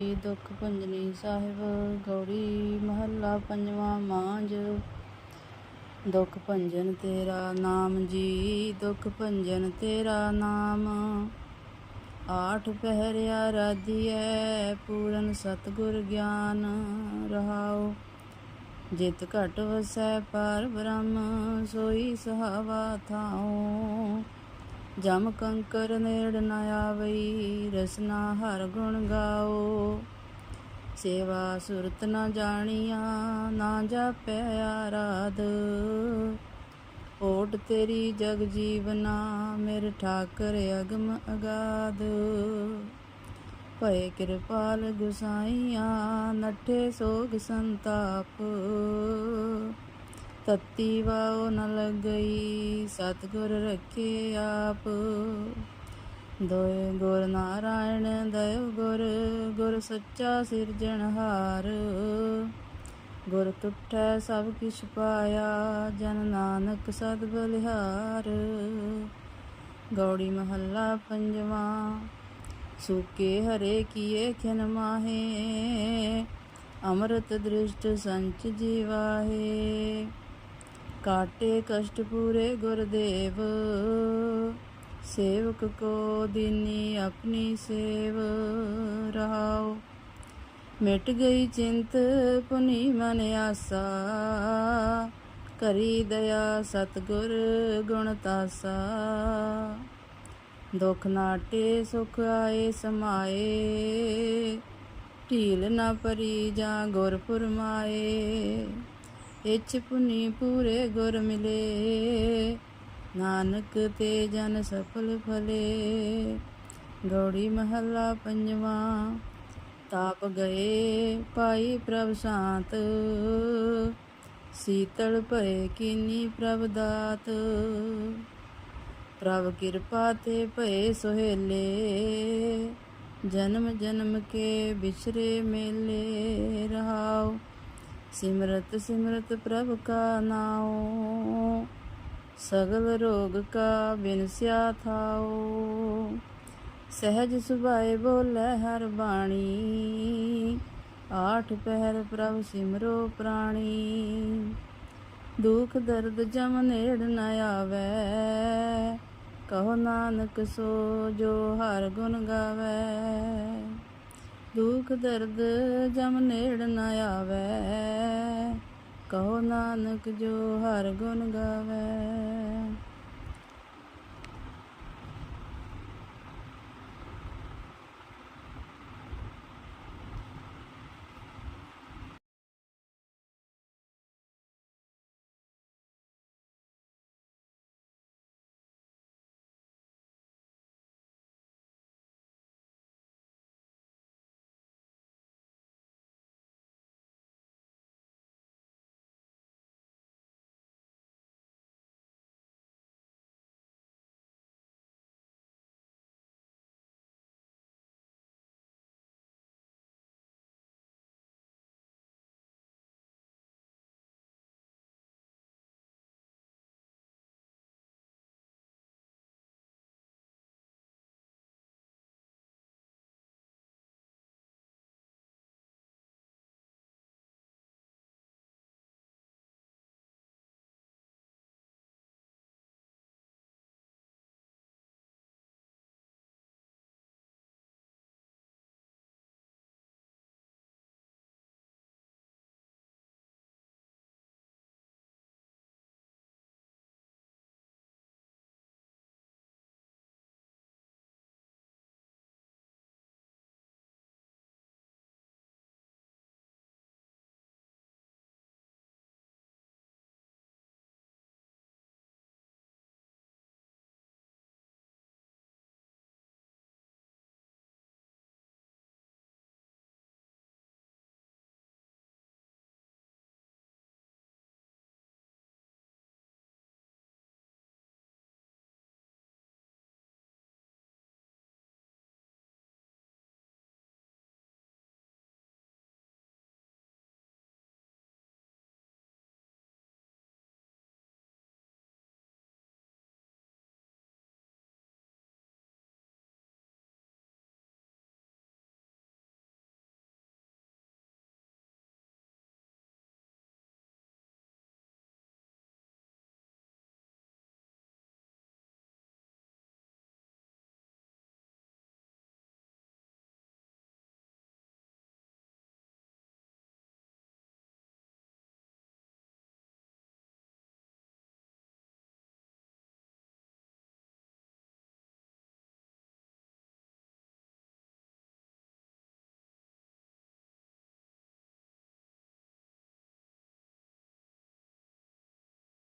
ਜੀ ਦੁੱਖ ਭੰਜਨੀ ਸਾਹਿਬ ਗੌੜੀ ਮਹੱਲਾ ਪੰਜਵਾਂ ਮਾਂਜ ਦੁੱਖ ਭੰਜਨ ਤੇਰਾ ਨਾਮ ਜੀ, ਦੁੱਖ ਭੰਜਨ ਤੇਰਾ ਨਾਮ। ਆਠ ਪਹਿਰਿਆ ਰਾਧੀਐ ਪੂਰਨ ਸਤਗੁਰ ਗਿਆਨ ਰਹਾਉ। ਜਿਤ ਘਟ ਵਸੈ ਪਰ ਬ੍ਰਹਮ, ਸੋਈ ਸਹਾਵਾ ਥਾਉ। ਜਮ ਕੰਕਰ ਨੇੜ ਨ ਆਵਈ, ਰਸਨਾ ਹਰ ਗੁਣ ਗਾਓ। ਸੇਵਾ ਸੁਰਤ ਨ ਜਾਣੀਆਂ, ਨਾ ਜਾਪੈ ਆਰਾਧ। ਓਟ ਤੇਰੀ ਜਗ ਜੀਵਨਾ, ਮੇਰੇ ਠਾਕਰ ਅਗਮ ਅਗਾਦ ਭਏ ਕਿਰਪਾਲ ਗੁਸਾਈਆਂ, ਨੱਠੇ ਸੋਗ ਸੰਤਾਪ। ਤਤੀ ਵਾਉ ਨ ਲੱਗਈ, ਸਤਗੁਰ ਰੱਖੇ ਆਪ। ਦੋਏ ਗੁਰ ਨਾਰਾਇਣ, ਦਇਓ ਗੁਰ ਗੁਰ ਸੱਚਾ ਸਿਰਜਣਹਾਰ ਗੁਰ ਤੁਠੈ ਸਭ ਕਿਛ ਪਾਇਆ, ਜਨ ਨਾਨਕ ਸਦ ਬਲਿਹਾਰ। ਗੌੜੀ ਮਹੱਲਾ ਪੰਜਵਾਂ, ਸੂਕੇ ਹਰੇ ਕੀਏ ਖਿਨ ਮਾਹੇ। ਅੰਮ੍ਰਿਤ ਦ੍ਰਿਸ਼ਟ ਸੰਚ ਜੀਵਾਹੇ। ਕਾਟੇ ਕਸ਼ਟ ਪੂਰੇ ਗੁਰਦੇਵ, ਸੇਵਕ ਕੋ ਦੀਨੀ ਆਪਣੀ ਸੇਵ ਰਹਾਉ। ਮਿਟ ਗਈ ਚਿੰਤ ਪੁਨੀ ਮਨ ਆਸਾ, ਕਰੀ ਦਇਆ ਸਤਗੁਰ ਗੁਣ ਤਾਸਾ। ਦੁਖ ਨਾਟੇ ਸੁਖ ਆਏ ਸਮਾਏ, ਢੀਲ ਨਾ ਪਰੀ ਜਾਂ ਗੁਰ ਫੁਰਮਾਏ ਇਛ ਪੁਨੀ ਪੂਰੇ ਗੁਰ ਮਿਲੇ। ਨਾਨਕ ਤੇ ਜਨ ਸਫਲ ਫਲੇ। ਗੌੜੀ ਮਹੱਲਾ ਪੰਜਵਾਂ। ਤਾਪ ਗਏ ਪਾਈ ਪ੍ਰਭ ਸ਼ਾਂਤ। ਸੀਤਲ ਭਏ ਕੀਨੀ ਪ੍ਰਭ ਦਾਤ। ਪ੍ਰਭ ਕਿਰਪਾ ਤੇ ਭਏ ਸੁਹੇਲੇ। ਜਨਮ ਜਨਮ ਕੇ ਵਿਚਰੇ ਮੇਲੇ। ਰਹਾਉ ਸਿਮਰਤ ਸਿਮਰਤ ਪ੍ਰਭ ਕਾ ਨਾਉ, ਸਗਲ ਰੋਗ ਕਾ ਬਿਨਸਿਆ ਥਾਉ। ਸਹਿਜ ਸੁਭਾਏ ਬੋਲੇ ਹਰ ਬਾਣੀ, ਆਠ ਪਹਿਰ ਪ੍ਰਭ ਸਿਮਰੋ ਪ੍ਰਾਣੀ। ਦੁਖ ਦਰਦ ਜਮ ਨੇੜ ਨ ਆਵੇ, ਕਹੋ ਨਾਨਕ ਸੋ ਜੋ ਹਰ ਗੁਣ ਗਾਵੇ। ਦੁਖ ਦਰਦ ਜਮ ਨੇੜ ਨਾ ਆਵੇ। ਕਹੋ ਨਾਨਕ ਜੋ ਹਰ ਗੁਣ ਗਾਵੇ।